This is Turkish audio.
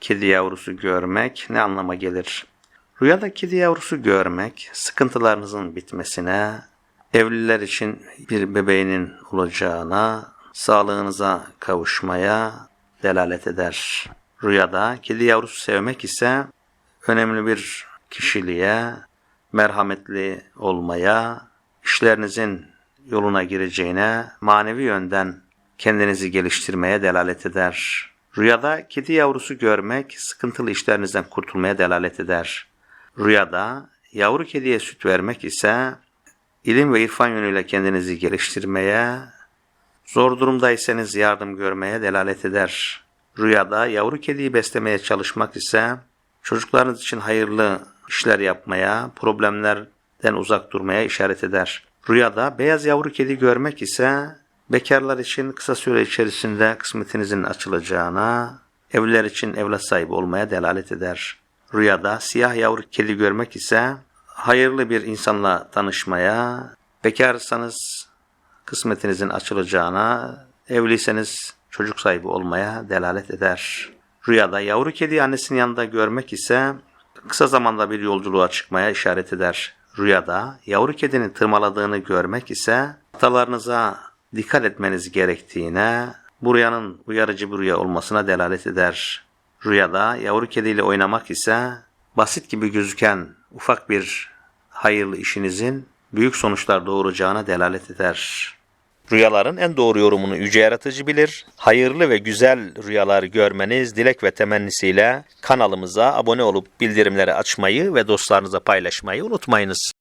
kedi yavrusu görmek ne anlama gelir? Rüyada kedi yavrusu görmek, sıkıntılarınızın bitmesine, evliler için bir bebeğinin olacağına, sağlığınıza kavuşmaya delalet eder. Rüyada kedi yavrusu sevmek ise önemli bir kişiliğe, merhametli olmaya, işlerinizin yoluna gireceğine, manevi yönden kendinizi geliştirmeye delalet eder. Rüyada kedi yavrusu görmek sıkıntılı işlerinizden kurtulmaya delalet eder. Rüyada yavru kediye süt vermek ise ilim ve irfan yönüyle kendinizi geliştirmeye, zor durumdaysanız yardım görmeye delalet eder. Rüyada yavru kediyi beslemeye çalışmak ise çocuklarınız için hayırlı işler yapmaya, problemlerden uzak durmaya işaret eder. Rüyada beyaz yavru kedi görmek ise bekarlar için kısa süre içerisinde kısmetinizin açılacağına, evliler için evlat sahibi olmaya delalet eder. Rüyada siyah yavru kedi görmek ise hayırlı bir insanla tanışmaya, bekarsanız kısmetinizin açılacağına, evliyseniz çocuk sahibi olmaya delalet eder. Rüyada yavru kedi annesinin yanında görmek ise kısa zamanda bir yolculuğa çıkmaya işaret eder. Rüyada yavru kedinin tırmaladığını görmek ise hatalarınıza dikkat etmeniz gerektiğine, rüyanın uyarıcı bir rüya olmasına delalet eder. Rüyada yavru kediyle oynamak ise basit gibi gözüken ufak bir hayırlı işinizin büyük sonuçlar doğuracağına delalet eder. Rüyaların en doğru yorumunu yüce yaratıcı bilir. Hayırlı ve güzel rüyalar görmeniz dilek ve temennisiyle kanalımıza abone olup bildirimleri açmayı ve dostlarınıza paylaşmayı unutmayınız.